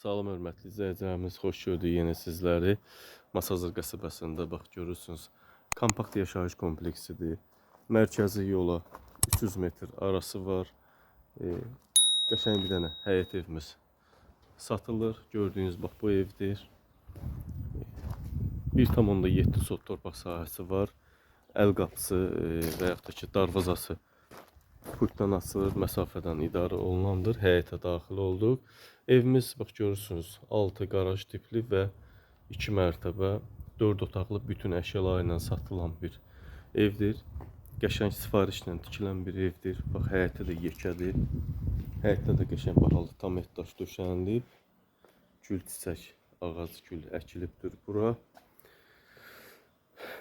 Salam hörmətli izləyicilərimiz, xoş gördük yenə sizləri. Masazır qəsəbəsində bax görürsünüz. Kompakt yaşayış kompleksidir. Mərkəzi yola 300 metr arası var. E, bir dənə həyət evimiz satılır. Gördüyünüz bax bu evdir. E, 1,7 sot torpaq sahəsi var. Əl qapısı e, və yaxud da ki darvazası pultdan açılır, məsafədən idarə olunandır. Həyətə daxil olduq. Evimiz bax görürsünüz, 6 qaraj tipli və 2 mərtəbə, 4 otaqlı bütün əşyaları ilə satılan bir evdir. Qəşəng sifarişlə tikilən bir evdir. Bax həyəti də yekədir. Həyətdə də qəşəng bahalı tam etdaş döşənilib. Gül çiçək, ağac gül əkilibdir bura.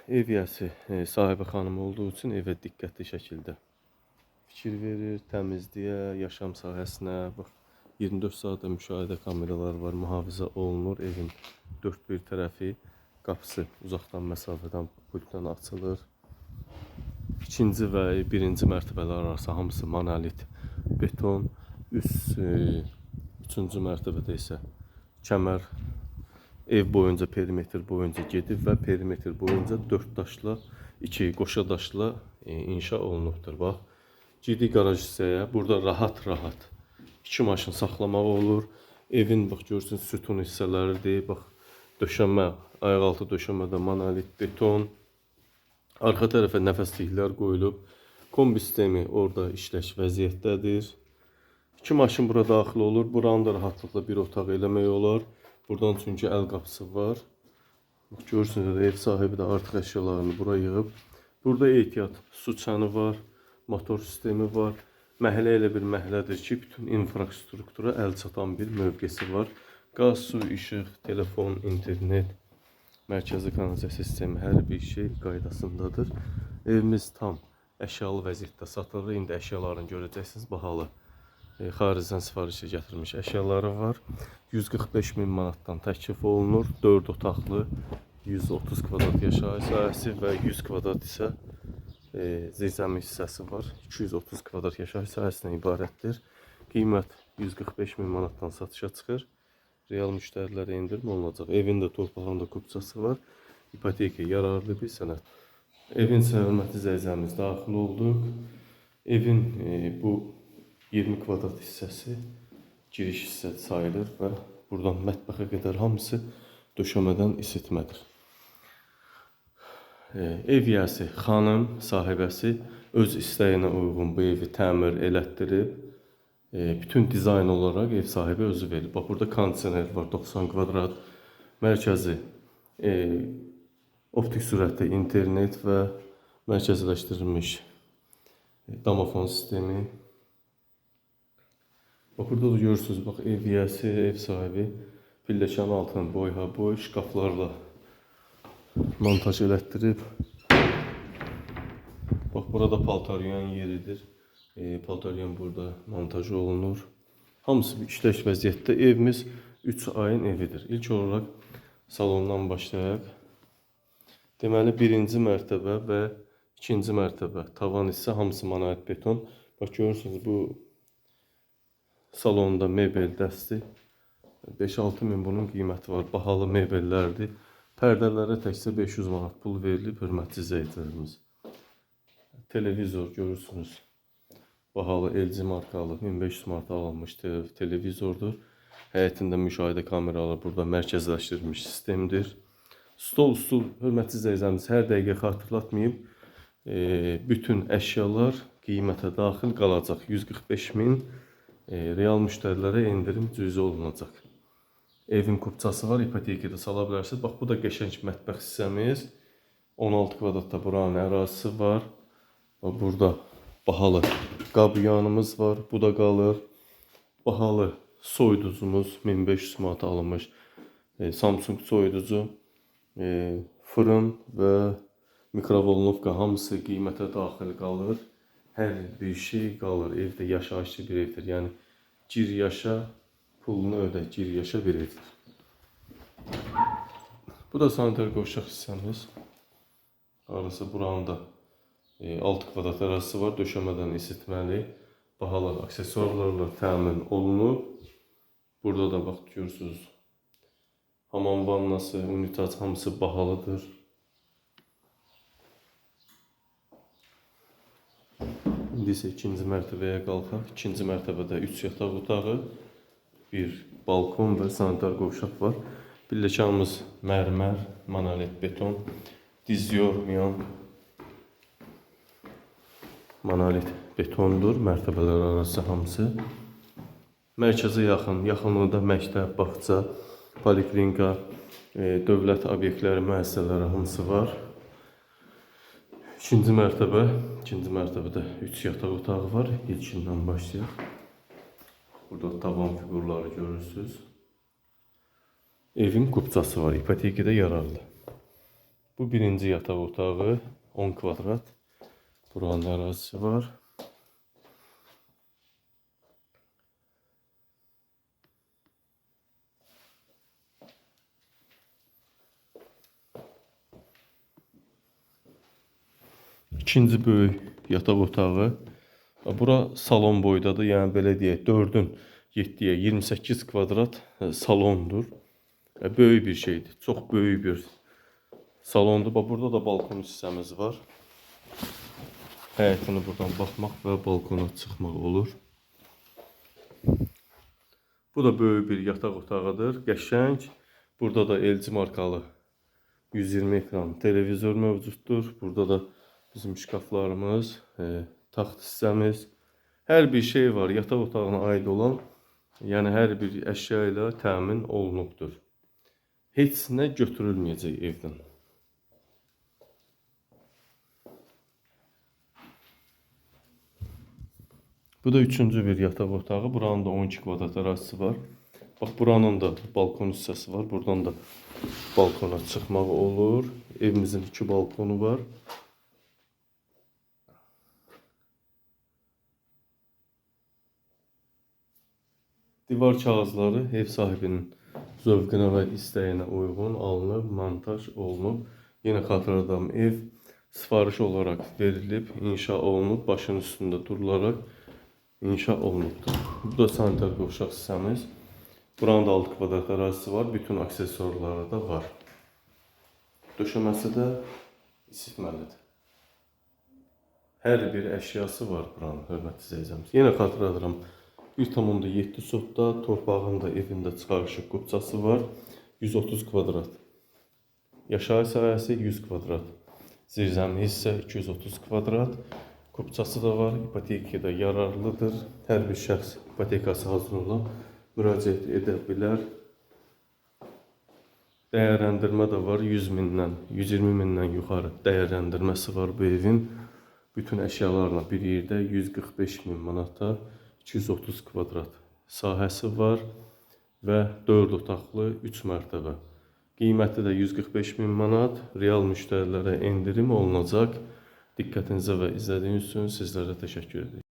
Ev yəsi e, sahibi xanım olduğu üçün evə diqqətli şəkildə fikir verir, təmizliyə, yaşam sahəsinə, bax 24 saat da müşahidə kameraları var, mühafizə olunur. Evin dörd bir tərəfi, qapısı uzaqdan məsafədən pultdan açılır. İkinci və birinci mərtəbələr arası hamısı monolit beton. Üst e, üçüncü mərtəbədə isə kəmər ev boyunca perimetr boyunca gedib və perimetr boyunca 4 daşla, 2 qoşa daşla e, inşa olunubdur. Bax, girdik qaraj hissəyə. Burada rahat-rahat iki maşın saxlamaq olur. Evin bax görürsünüz sütun hissələridir. Bax döşəmə, ayaqaltı döşəmədə monolit beton. Arxa tərəfə nəfəsliklər qoyulub. Kombi sistemi orada işləş vəziyyətdədir. İki maşın bura daxil olur. Buranı da rahatlıqla bir otaq eləmək olar. Buradan çünki əl qapısı var. Bax, Görürsünüz ev sahibi də artıq əşyalarını bura yığıb. Burada ehtiyat su çanı var, motor sistemi var. Məhəllə elə bir məhəllədir ki, bütün infrastruktura əl çatan bir mövqesi var. Qaz, su, işıq, telefon, internet, mərkəzi kanalizasiya sistemi hər bir şey qaydasındadır. Evimiz tam əşyalı vəziyyətdə satılır. İndi əşyalarını görəcəksiniz bahalı. E, xaricdən sifarişə gətirmiş əşyaları var. 145 min manatdan təklif olunur. 4 otaqlı 130 kvadrat yaşayış sahəsi və 100 kvadrat isə e, zirzəmi hissəsi var. 230 kvadrat yaşayış sahəsindən ibarətdir. Qiymət 145 min manatdan satışa çıxır. Real müştərilərə endirim olunacaq. Evin də torpağında kupçası var. İpoteka yararlı bir sənəd. Evin isə hörmətli zəyzəmiz daxil olduq. Evin e, bu 20 kvadrat hissəsi giriş hissə sayılır və buradan mətbəxə qədər hamısı döşəmədən isitmədir. E, ev yiyəsi, xanım sahibəsi öz istəyinə uyğun bu evi təmir elətdirib. E, bütün dizayn olaraq ev sahibi özü verib. Bax burada kondisioner var 90 kvadrat. Mərkəzi e, optik sürətli internet və mərkəziləşdirilmiş e, domofon sistemi. Bax burada da görürsünüz, bax ev yiyəsi, ev sahibi pilləkənin altını boyha boy şkaflarla montaj elətdirib. Bax burada paltaryan yeridir. E, paltaryan burada montaj olunur. Hamısı bir işləş vəziyyətdə. Evimiz 3 ayın evidir. İlk olaraq salondan başlayaq. Deməli birinci mərtəbə və ikinci mərtəbə. Tavan isə hamısı monolit beton. Bax görürsünüz bu salonda mebel dəsti 5-6 min bunun qiyməti var. Bahalı mebellərdir. Pərdələrə təkcə 500 manat pul verilib, hörmətli izləyicilərimiz. Televizor görürsünüz. Bahalı LG markalı 1500 manata alınmış te televizordur. Həyətində müşahidə kameraları burada mərkəzləşdirilmiş sistemdir. Stol, stul, hörmətli izləyicilərimiz, hər dəqiqə xatırlatmayım. E, bütün əşyalar qiymətə daxil qalacaq. 145 min e, real müştərilərə endirim cüzi olunacaq. Evin kupçası var, ipotekada sala bilərsiniz. Bax bu da qəşəng mətbəx hissəmiz. 16 kvadratda buranın ərazisi var. Burada bahalı qab yanımız var. Bu da qalır. Bahalı soyuducumuz 1500 manata alınmış. E, Samsung soyuducu, e, fırın və mikrovolnovka hamısı qiymətə daxil qalır. Hər bir şey qalır. Evdə yaşayışlı bir evdir. Yəni gir yaşa, pulunu ödə, gir yaşa bir evdir. Bu da sanitar qovşaq hissəmiz. Arası buranın da e, 6 kvadrat ərazisi var. Döşəmədən isitməli. Bahalar, aksesuarlarla təmin olunub. Burada da bax görürsüz. Hamam vannası, unitaz hamısı bahalıdır. İndi isə ikinci mərtəbəyə qalxaq. İkinci mərtəbədə 3 yataq otağı, bir balkon və sanitar qovşaq var. Pilləkanımız mərmər, monolit beton, diz yormayan monolit betondur. Mərtəbələr arası hamısı. Mərkəzə yaxın, yaxınlıqda məktəb, bağça, poliklinika, e, dövlət obyektləri, müəssisələri hamısı var. İkinci mərtəbə, ikinci mərtəbədə 3 yataq otağı var. İlkindən başlayaq. Burada tavan fiqurları görürsüz. Evin kupçası var, ipotekada yararlı. Bu birinci yataq otağı 10 kvadrat. Buranın ərazisi var. İkinci böyük yataq otağı. Bura salon boydadır. Yəni belə deyək, 4-ün 7-yə 28 kvadrat e, salondur. E, Böyük bir şeydir. Çox böyük bir salondur. Bax burada da balkon hissəmiz var. Həyətini buradan baxmaq və balkona çıxmaq olur. Bu da böyük bir yataq otağıdır. Qəşəng. Burada da LG markalı 120 ekran televizor mövcuddur. Burada da bizim şkaflarımız, e, taxt hissəmiz, hər bir şey var. Yataq otağına aid olan, yəni hər bir əşya ilə təmin olunubdur. Heç nə götürülməyəcək evdən. Bu da üçüncü bir yataq otağı. Buranın da 12 kvadrat ərazisi var. Bax buranın da balkon hissəsi var. Buradan da balkona çıxmaq olur. Evimizin iki balkonu var. Divar kağızları ev sahibinin zövqünə və istəyinə uyğun alınıb, montaj olunub. Yenə xatırladam, ev sifariş olaraq verilib, inşa olunub, başın üstündə durularaq inşa olunubdur. Bu da sanitar qovşaq hissəmiz. Buranın da 6 kvadrat ərazisi var, bütün aksesuarları da var. Döşəməsi də isitməlidir. Hər bir əşyası var buranın, hörmətli izləyicimiz. Yenə xatırladıram, 1,7 sotda torpağın da evində çıxarışıq qubçası var. 130 kvadrat. Yaşayış sahəsi 100 kvadrat. Zirzəmi hissə 230 kvadrat. Qubçası da var, ipotekada yararlıdır. Hər bir şəxs ipotekası hazır olan müraciət edə bilər. Dəyərləndirmə də var 100 mindən, 120 mindən yuxarı dəyərləndirməsi var bu evin. Bütün əşyalarla bir yerdə 145 min manata 230 kvadrat sahəsi var və 4 otaqlı 3 mərtəbə. Qiyməti də 145 min manat. Real müştərilərə endirim olunacaq. Diqqətinizə və izlədiyiniz üçün sizlərə təşəkkür edirəm.